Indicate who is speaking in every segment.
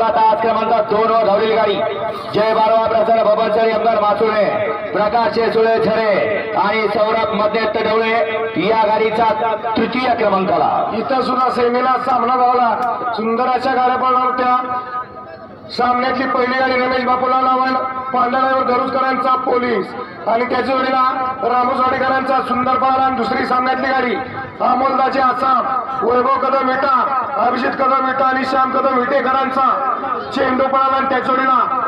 Speaker 1: पळाला तास क्रमांक दोन वर धावलेली गाडी. जय बारवा प्रसन्न बबनसर यमगर मासुळे प्रकाश सुळे झरे आणि सौरभमध्ये ढवळे या गाडीचा तृतीय क्रमांकाला.
Speaker 2: इथं सुद्धा सेमीला सामना धावला सुंदर अशा गाड्या पडणार होत्या. सामन्यातली पहिली गाडी रमेश बापूला लावण पांढऱ्यावर दरुजकरांचा पोलीस आणि त्याच्या वेळेला साडेकरांचा सुंदर पाला आणि दुसरी सामन्यातली गाडी अमोलदाचे आसाम वैभव कदम विटा अभिजित कदम विटा आणि श्याम कदम विटेकरांचा चेंडू पळाला आणि त्याच्या वेळेला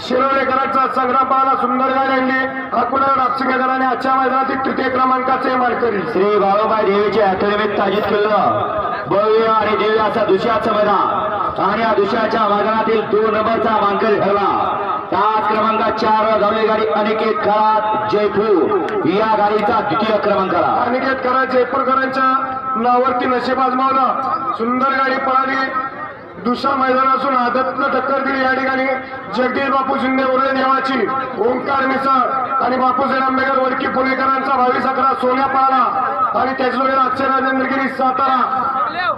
Speaker 2: शिरोडेकरांचा संग्राम पाहाला सुंदर गाडी आणली. अकोला नापसिंगकरांनी आजच्या मैदानातील तृतीय क्रमांकाचे मानकरी.
Speaker 1: श्री बाळूबाई देवीचे अकॅडमीत ताजीत केलं भव्य आणि दिव्य असा दुसऱ्याचं मैदान. आणि या दुसऱ्याच्या मैदानातील दोन नंबरचा मानकरी ठरला. तास क्रमांक चार वर धावलेली गाडी अनिकेत खरात जयपूर. या गाडीचा द्वितीय क्रमांकाला
Speaker 2: अनिकेतकरा जयपूरकरांच्या नावावरती नशीब आजमावला? सुंदर गाडी पळाली. दुसरा मैदान असून आदतनं टक्कर दिली या ठिकाणी. जगदीश बापू शिंदे उरळे देवाची. ओंकार मिसळ आणि बापूसाहेब आंबेडकर वडकी पुणेकरांचा भावी अकरा सोन्या पळाला. आणि त्याचवेळी अक्षय राजेंद्रगिरी सातारा.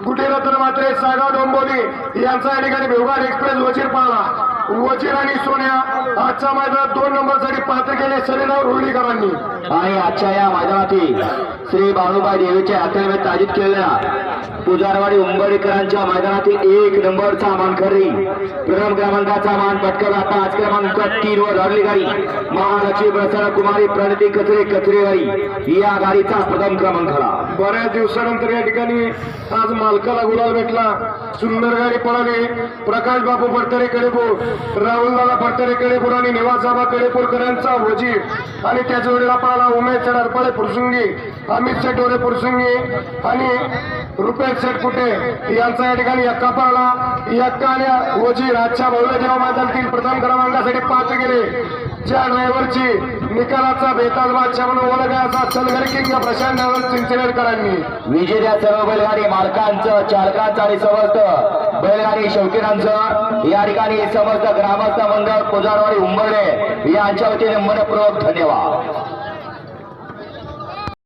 Speaker 2: गुटेरत्न मात्रे सागा डोंबोली यांचा या ठिकाणी भेवगाड एक्सप्रेस वजीर पळाला. वजीर आणि सोन्या आजच्या मैदानात दोन नंबरसाठी पात्र केले सलीनाव रुळीकरांनी.
Speaker 1: आणि आजच्या या मैदानातील श्री बाळूबाई देवीच्या अकॅडमीत ताजीत केलेल्या पुजारवाडी उंबडीकरांच्या मैदानातील एक नंबरचा मानकरी प्रथम क्रमांकाचा मान आता आज क्रमांक तीन वर धावली गाडी महालक्ष्मी प्रसन्न कुमारी प्रणिती कचरे कचरेवाडी या गाडीचा प्रथम क्रमांकाला
Speaker 2: बऱ्याच दिवसानंतर या ठिकाणी आज मालकाला गुलाल भेटला. सुंदर गाडी पळाली. प्रकाश बापू पडतरे कडेपूर राहुल राहुलदादा पडतरे कडेपूर आणि निवासाबा कडेपूरकरांचा वजीर. आणि त्याच वेळेला पाहिला उमेश चढारपाळे पुरसुंगी अमित शेटोरे पुरसुंगी आणि रुपेश शेटकुटे यांचा या ठिकाणी यक्का पाळला यक्का आणि ओजी राजच्या भव्य देवा मैदानातील प्रथम क्रमांकासाठी पाच गेले ज्या ड्रायव्हरची निकालाचा बेताज बादशाह म्हणून ओळख आहे असा सलगर किंग प्रशांत ड्रायव्हर चिंचनेरकरांनी
Speaker 1: विजेत्या सर्व बैलगाडी मालकांचं चालकांचं आणि समस्त बैलगाडी शौकीनांचं या ठिकाणी समस्त ग्रामस्थ मंडळ पुजारवाडी उंबरडे यांच्या वतीने मनपूर्वक धन्यवाद.